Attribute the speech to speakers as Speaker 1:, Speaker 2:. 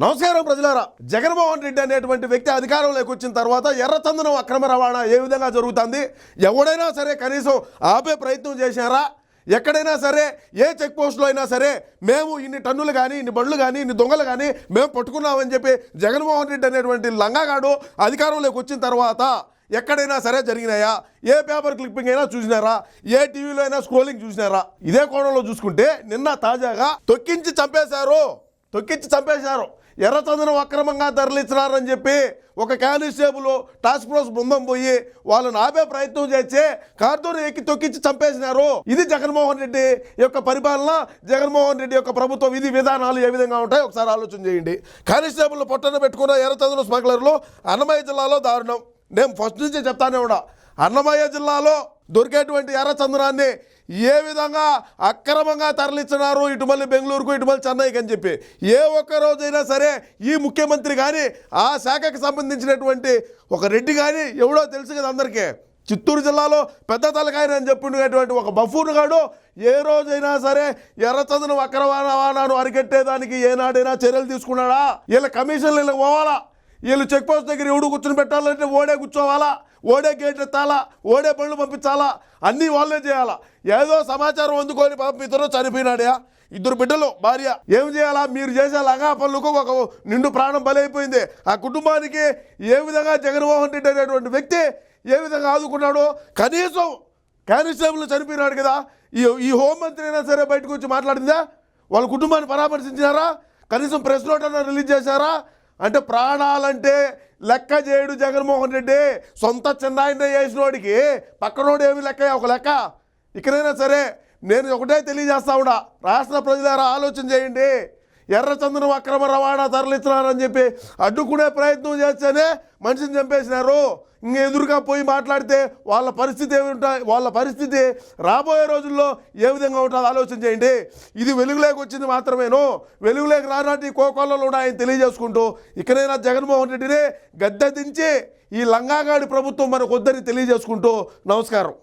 Speaker 1: నమస్కారం ప్రజలారా. జగన్మోహన్ రెడ్డి అనేటువంటి వ్యక్తి అధికారంలోకి వచ్చిన తర్వాత ఎర్రచందనం అక్రమ రవాణా ఏ విధంగా జరుగుతుంది? ఎవడైనా సరే కనీసం ఆపే ప్రయత్నం చేశారా? ఎక్కడైనా సరే ఏ చెక్ పోస్ట్లో అయినా సరే మేము ఇన్ని టన్నులు కానీ ఇన్ని బండ్లు కానీ ఇన్ని దొంగలు కానీ మేము పట్టుకున్నామని చెప్పి జగన్మోహన్ రెడ్డి అనేటువంటి లంగాగాడు అధికారంలోకి వచ్చిన తర్వాత ఎక్కడైనా సరే జరిగినాయా? ఏ పేపర్ క్లిప్పింగ్ అయినా చూసినారా? ఏ టీవీలో అయినా స్క్రోలింగ్ చూసినారా? ఇదే కోణంలో చూసుకుంటే నిన్న తాజాగా తొక్కించి చంపేశారు. తొక్కించి చంపేశారు. ఎర్రచందనం అక్రమంగా తరలించినారని చెప్పి ఒక కానిస్టేబుల్ టాస్క్ ఫోర్స్ బృందం పోయి వాళ్ళని ఆపే ప్రయత్నం చేసి కార్తూరు ఎక్కి తొక్కించి చంపేసినారు. ఇది జగన్మోహన్ రెడ్డి యొక్క పరిపాలన జగన్మోహన్ రెడ్డి యొక్క ప్రభుత్వ విధి విధానాలు ఏ విధంగా ఉంటాయి ఒకసారి ఆలోచన చేయండి. కానిస్టేబుల్ పొట్టన పెట్టుకున్న ఎర్రచందనం స్మగ్లర్లు అన్నమయ్య జిల్లాలో దారుణం. నేను ఫస్ట్ నుంచి చెప్తానే ఉన్నా. అన్నమయ్య జిల్లాలో దొరికేటువంటి ఎర్రచందనాన్ని ఏ విధంగా అక్రమంగా తరలిస్తున్నారు? ఇటు మళ్ళీ బెంగళూరుకు ఇటు మళ్ళీ చెన్నైకి అని చెప్పి. ఏ ఒక్క రోజైనా సరే ఈ ముఖ్యమంత్రి కానీ ఆ శాఖకు సంబంధించినటువంటి ఒక రెడ్డి కానీ ఎవడో తెలుసు కదా అందరికీ. చిత్తూరు జిల్లాలో పెద్ద తలకాయని అని చెప్పినటువంటి ఒక బఫూరు గాడు ఏ రోజైనా సరే ఎర్రచందనం అక్రమ రవాణాను అరికట్టేదానికి ఏనాడైనా చర్యలు తీసుకున్నాడా? వీళ్ళ కమిషన్లు వీళ్ళకి పోవాలా? వీళ్ళు చెక్ పోస్ట్ దగ్గర ఎవడు కూర్చొని పెట్టాలంటే ఓడే కూర్చోవాలా? ఓడే గేట్లు ఎత్తాలా? ఓడే పనులు పంపించాలా? అన్నీ వాళ్ళే చేయాలా? ఏదో సమాచారం అందుకొని పాపం ఇద్దరు చనిపోయినాడా. ఇద్దరు బిడ్డలు భార్య. ఏం చేయాలా? మీరు చేసే లగా పనులకు ఒక నిండు ప్రాణం బలైపోయింది. ఆ కుటుంబానికి ఏ విధంగా జగన్మోహన్ రెడ్డి అనేటువంటి వ్యక్తి ఏ విధంగా ఆదుకున్నాడో కనీసం కానిస్టేబుల్ చనిపోయినాడు కదా. ఈ ఈ హోంమంత్రి అయినా సరే బయటకు వచ్చి మాట్లాడిందా? వాళ్ళ కుటుంబాన్ని పరామర్శించారా కనీసం ప్రెస్ నోట్ అన్న రిలీజ్ చేశారా? అంటే ప్రాణాలంటే లెక్క చేయడు జగన్మోహన్ రెడ్డి. సొంత చిన్నాయన చేసినోడికి పక్కనోడు ఏమి లెక్క ఒక లెక్క. ఇకనైనా సరే నేను ఒకటే తెలియజేస్తా ఉన్నా. రాష్ట్ర ప్రజలారా ఆలోచన చేయండి. ఎర్రచందనం అక్రమ రవాణా తరలిస్తున్నారని చెప్పి అడ్డుకునే ప్రయత్నం చేస్తేనే మనిషిని చంపేసినారు. ఇంక ఎదురుగా పోయి మాట్లాడితే వాళ్ళ పరిస్థితి ఏమి ఉంటాయి వాళ్ళ పరిస్థితి రాబోయే రోజుల్లో ఏ విధంగా ఉంటుందో ఆలోచన చేయండి. ఇది వెలుగులోకి వచ్చింది మాత్రమేను. వెలుగులోకి రానాటి కోకొల్లలు ఉన్నాయని తెలియజేసుకుంటూ ఇకనైనా జగన్మోహన్ రెడ్డిని గద్దె దించి ఈ లంగాగాడి ప్రభుత్వం మనకు వద్దని తెలియజేసుకుంటూ నమస్కారం.